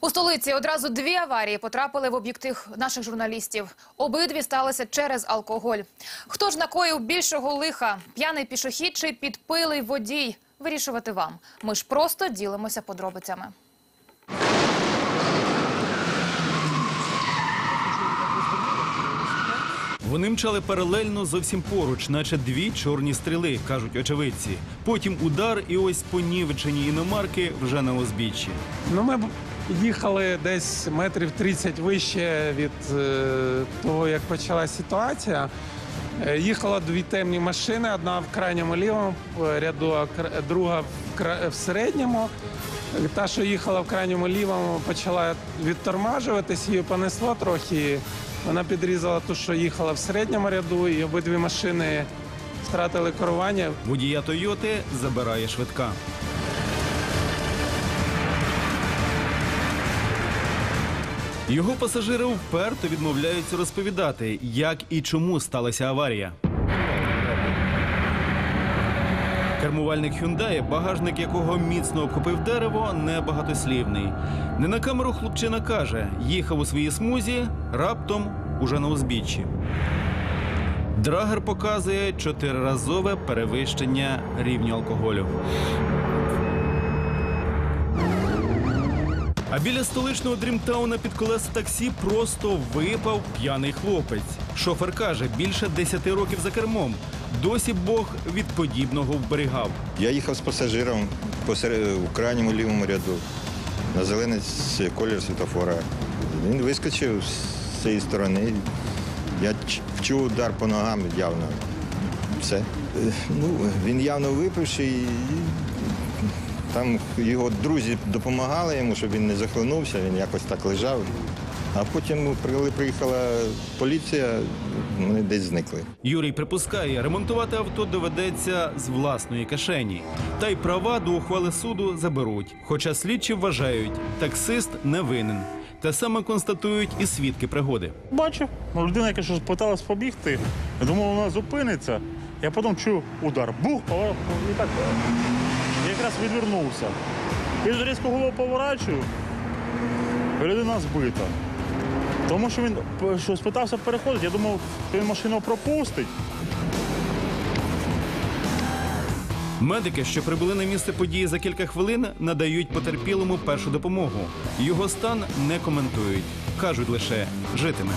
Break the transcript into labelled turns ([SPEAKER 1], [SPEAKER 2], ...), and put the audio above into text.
[SPEAKER 1] У столиці одразу дві аварії потрапили в об'єктив наших журналістів. Обидві сталися через алкоголь. Хто ж накоїв більшого лиха? П'яний пішохід чи підпилий водій? Вирішувати вам. Ми ж просто ділимося подробицями.
[SPEAKER 2] Вони мчали паралельно зовсім поруч, наче дві чорні стріли, кажуть очевидці. Потім удар, і ось понівечені іномарки вже на узбіччі.
[SPEAKER 3] Ну, ми їхали десь метрів 30 вище від е, того, як почалася ситуація. Е, Їхало дві темні машини, одна в крайньому лівому ряду, а друга в, середньому. Та, що їхала в крайньому лівому, почала відтормажуватись, її понесло трохи. Вона підрізала ту, що їхала в середньому ряду, і обидві машини втратили керування.
[SPEAKER 2] Водія Тойоти забирає швидка. Його пасажири вперто відмовляються розповідати, як і чому сталася аварія. Кермувальник Hyundai, багажник якого міцно обхопив дерево, небагатослівний. Не на камеру хлопчина каже, їхав у своїй смузі, раптом уже на узбіччі. Драгер показує чотириразове перевищення рівню алкоголю. А біля столичного дрімтауна під колеса таксі просто випав п'яний хлопець. Шофер каже, більше 10 років за кермом. Досі Бог від подібного вберігав.
[SPEAKER 4] Я їхав з пасажиром у крайньому лівому ряду на зелений колір світофора. Він вискочив з цієї сторони. Я ч- вчув удар по ногам явно. Все. Е, Ну, він явно випивши і там його друзі допомагали йому, щоб він не захлинувся, він якось так лежав. А потім, коли приїхала поліція, вони десь зникли.
[SPEAKER 2] Юрій припускає, ремонтувати авто доведеться з власної кишені. Та й права до ухвали суду заберуть. Хоча слідчі вважають, таксист не винен. Те саме констатують і свідки пригоди.
[SPEAKER 5] Бачив, ну, людина, яка щось питалась побігти, я думав, вона зупиниться. Я потім чую удар. Бух, і так. Якраз відвернувся. І різко голову поворачую, людина збита. Тому що він що спитався переходити, я думав, що він машину пропустить.
[SPEAKER 2] Медики, що прибули на місце події за кілька хвилин, надають потерпілому першу допомогу. Його стан не коментують. Кажуть лише житиме.